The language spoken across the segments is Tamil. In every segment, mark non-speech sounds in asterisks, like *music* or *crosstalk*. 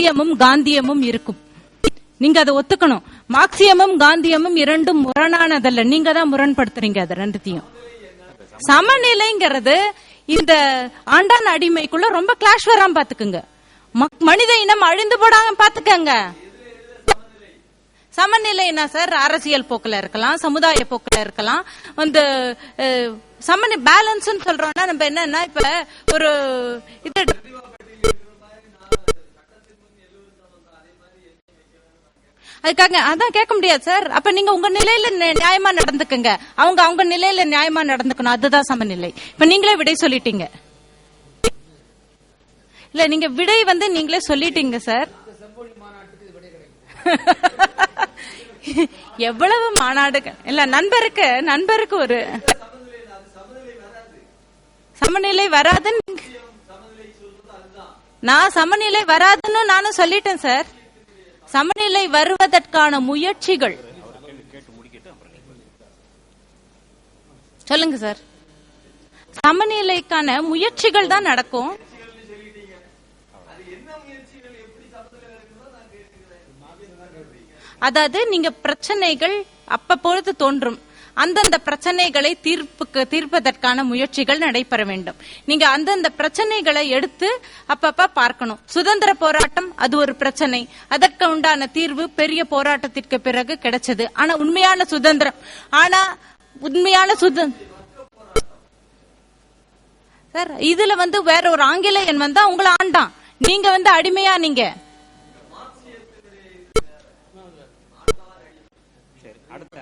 மார்க்சியமும் காந்தியமும் இருக்கும். நீங்க அதை ஒத்துக்கணும். மார்க்சியமும் காந்தியமும் இரண்டும் முரணானதல்ல. நீங்க தான் முரண்படுத்துறீங்க அதை ரெண்டுத்தையும். சமநிலைங்கிறது இந்த ஆண்டான் அடிமைக்குள்ள ரொம்ப கிளாஷ் வராம பாத்துக்குங்க மனித இனம் அழிந்து போடாம பாத்துக்கங்க சமநிலைனா சார்? அரசியல் போக்குல இருக்கலாம் சமுதாய போக்குல இருக்கலாம். வந்து அஹ், சமநி பேலன்ஸ் சொல்றோம்னா நம்ம என்னன்னா இப்ப ஒரு இது அதுக்காக அதான் கேட்க முடியாது சார் அப்ப நீங்க உங்க நிலையில நியாயமா நடந்துக்குங்க. அவங்க அவங்க நிலையில நியாயமா நடந்துக்கணும். அதுதான் சமநிலை. இப்ப நீங்களே விடை சொல்லிட்டீங்க. இல்ல நீங்க விடை வந்து நீங்களே சொல்லிட்டீங்க சார் *laughs* எவ்வளவு மாநாடு இல்ல நண்பருக்கு நண்பருக்கு ஒரு சமநிலை வராதுன்னு நான் சமநிலை வராதுன்னு நானும் சொல்லிட்டேன் சார் சமநிலை வருவதற்கான முயற்சிகள். சொல்லுங்க சார். சமநிலைக்கான முயற்சிகள் தான் நடக்கும். அதாவது நீங்க பிரச்சனைகள் அப்பப்பொழுது தோன்றும். அந்தந்த பிரச்சனைகளை தீர்ப்புக்கு தீர்ப்பதற்கான முயற்சிகள் நடைபெற வேண்டும். நீங்க அந்தந்த பிரச்சனைகளை எடுத்து அப்பப்ப பார்க்கணும். சுதந்திர போராட்டம் அது ஒரு பிரச்சனை. அதற்கு உண்டான தீர்வு பெரிய போராட்டத்திற்கு பிறகு கிடைச்சது. ஆனா உண்மையான சுதந்திரம். ஆனா உண்மையான சுதந்திரம் சார் இதுல வந்து வேற ஒரு ஆங்கிலேயன் வந்தா உங்களை ஆண்டான். நீங்க வந்து அடிமையா நீங்க சரி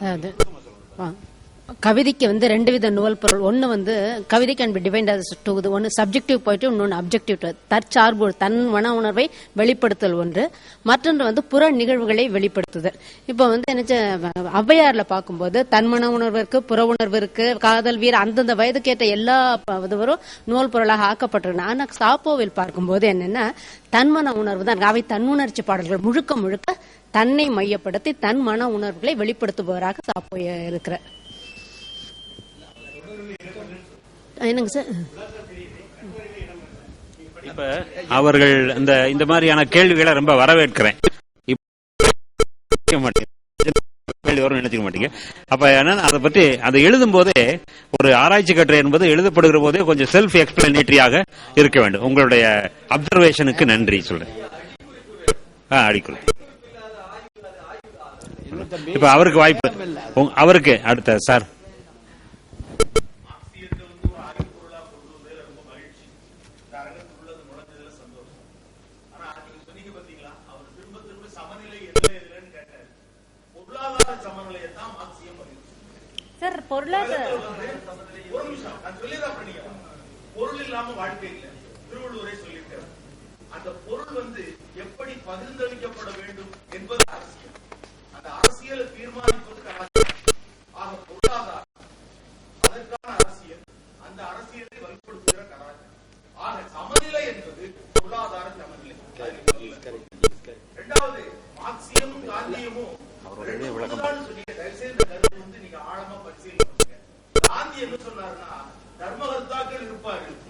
அதாவது ஆ. கவிதைக்கு வந்து ரெண்டு வித நுவல் பொருள். ஒன்று வந்து கவிதை can be defined as to இது ஒன்னு சப்ஜெக்டிவ் போயிட்டு இன்னொன்று அப்ஜெக்டிவ் தற்சார்பு தன் மன உணர்வை வெளிப்படுத்தல் ஒன்று. மற்றொன்று வந்து புற நிகழ்வுகளை வெளிப்படுத்துதல். இப்போ வந்து என்ன ஔவையாரில் பார்க்கும்போது தன் மன உணர்வு இருக்கு புற உணர்வு இருக்கு காதல் வீர அந்தந்த வயதுக்கேற்ற எல்லா ப- இதுவரும் நூல் பொருளாக ஆக்கப்பட்டிருக்கு ஆனால் சாப்போவில் பார்க்கும்போது என்னென்னா தன்மன உணர்வு தான். அவை தன்னுணர்ச்சி பாடல்கள் முழுக்க முழுக்க தன்னை மையப்படுத்தி தன் மன உணர்வுகளை வெளிப்படுத்துபவராக சாப்போ இருக்கிறார் என்னங்க சார்? இப்ப அவர்கள் இந்த இந்த மாதிரியான கேள்விகளை ரொம்ப வரவேற்கிறேன். கேள்வி மாட்டீங்க. அப்ப அதை பற்றி அதை எழுதும் போதே ஒரு ஆராய்ச்சி கட்டுரை என்பது எழுதப்படுகிற போதே கொஞ்சம் செல்ஃப் எக்ஸ்பிளனேட்டரியாக இருக்க வேண்டும். உங்களுடைய அப்சர்வேஷனுக்கு நன்றி சொல்றேன். அடிக்கலாம் இப்ப அவருக்கு வாய்ப்பு. அவருக்கு அடுத்த சார். சார் பொருளாதார பொருள் இல்லாம வாழ்க்கை இல்லை. திருவள்ளுவரை சொல்லியிருக்கிறார் அந்த பொருள் வந்து எப்படி பகிர்ந்தளிக்கப்பட வேண்டும் என்பது அரசியல். அந்த அரசியலை தீர்மானிப்பது ஆக பொருளாதாரம் Fuck.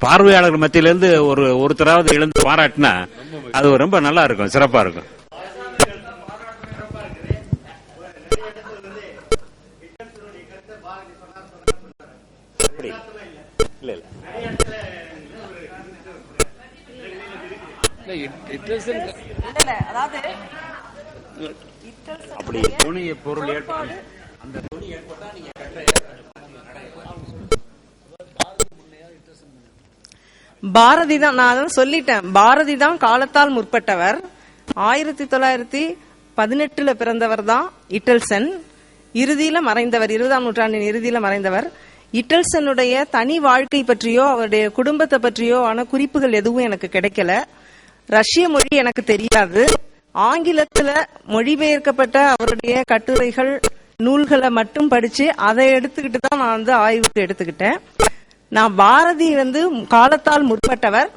பார்வையாளர்கள் மத்தியிலிருந்து ஒரு ஒருத்தராவது எழுந்து பாராட்டினா அது ரொம்ப நல்லா இருக்கும் சிறப்பா இருக்கும் அப்படி. இல்ல இல்ல இல்ல இட்ரஸன் அப்படி துணிய பொருள் ஏற்படும் பாரதி தான் நான் அதான் சொல்லிட்டேன். பாரதி தான் காலத்தால் முற்பட்டவர். ஆயிரத்தி தொள்ளாயிரத்தி பதினெட்டுல பிறந்தவர் தான் இட்டல்சன். இறுதியில மறைந்தவர் இருபதாம் நூற்றாண்டின் இறுதியில மறைந்தவர். இட்டல்சனுடைய தனி வாழ்க்கை பற்றியோ அவருடைய குடும்பத்தை பற்றியோ ஆன குறிப்புகள் எதுவும் எனக்கு கிடைக்கல. ரஷ்ய மொழி எனக்கு தெரியாது. ஆங்கிலத்துல மொழிபெயர்க்கப்பட்ட அவருடைய கட்டுரைகள் நூல்களை மட்டும் படிச்சு அதை எடுத்துக்கிட்டு தான் நான் வந்து ஆய்வுக்கு எடுத்துக்கிட்டேன். நான் பாரதி வந்து காலத்தால் முற்பட்டவர்.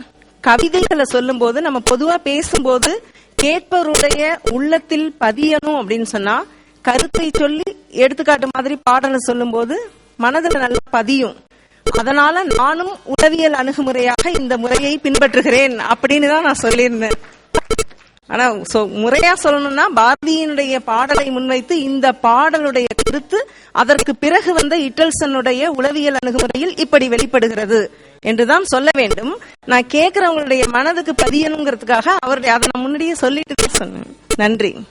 கவிதைகளை சொல்லும்போது நம்ம பொதுவா பேசும்போது கேட்பவருடைய உள்ளத்தில் பதியணும் அப்படின்னு சொன்னா கருத்தை சொல்லி எடுத்துக்காட்டு மாதிரி பாடலை சொல்லும் போது மனதுல நல்லா பதியும். அதனால நானும் உளவியல் அணுகுமுறையாக இந்த முறையை பின்பற்றுகிறேன் அப்படின்னு தான் நான் சொல்லியிருந்தேன். ஆனா சொ- முறையா சொல்லணும்னா பாரதியினுடைய பாடலை முன்வைத்து இந்த பாடலுடைய கருத்து அதற்கு பிறகு வந்த இட்டல்சனுடைய உளவியல் அணுகுமுறையில் இப்படி வெளிப்படுகிறது என்றுதான் சொல்ல வேண்டும். நான் கேட்கிறவங்களுடைய மனதுக்கு பதியணுங்கிறதுக்காக அவருடைய அதை நான் முன்னாடியே சொல்லிட்டு சொன்னேன். நன்றி.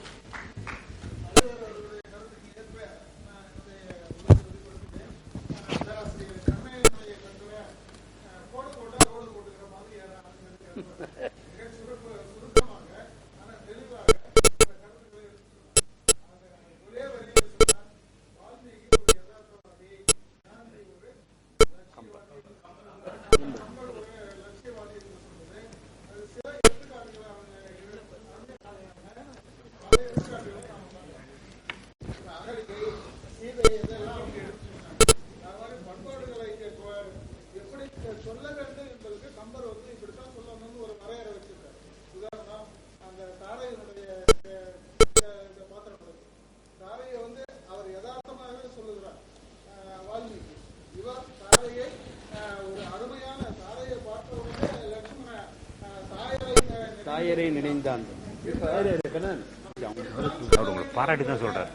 அவர் உங்களை பாராட்டி தான் சொல்றாரு.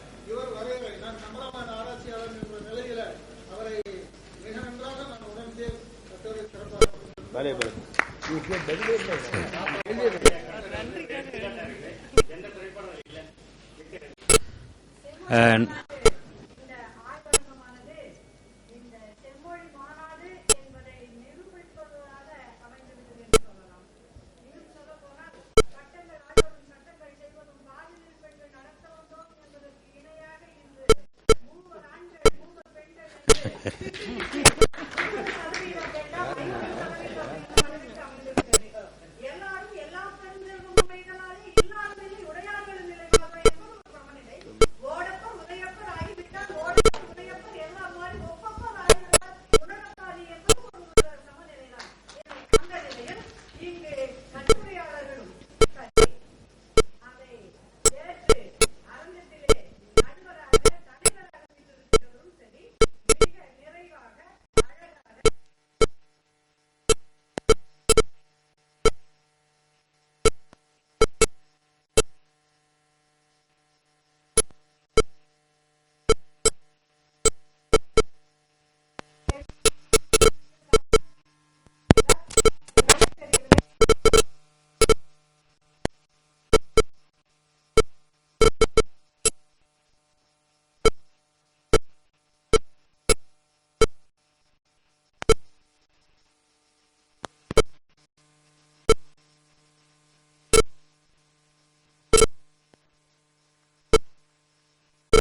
Gracias.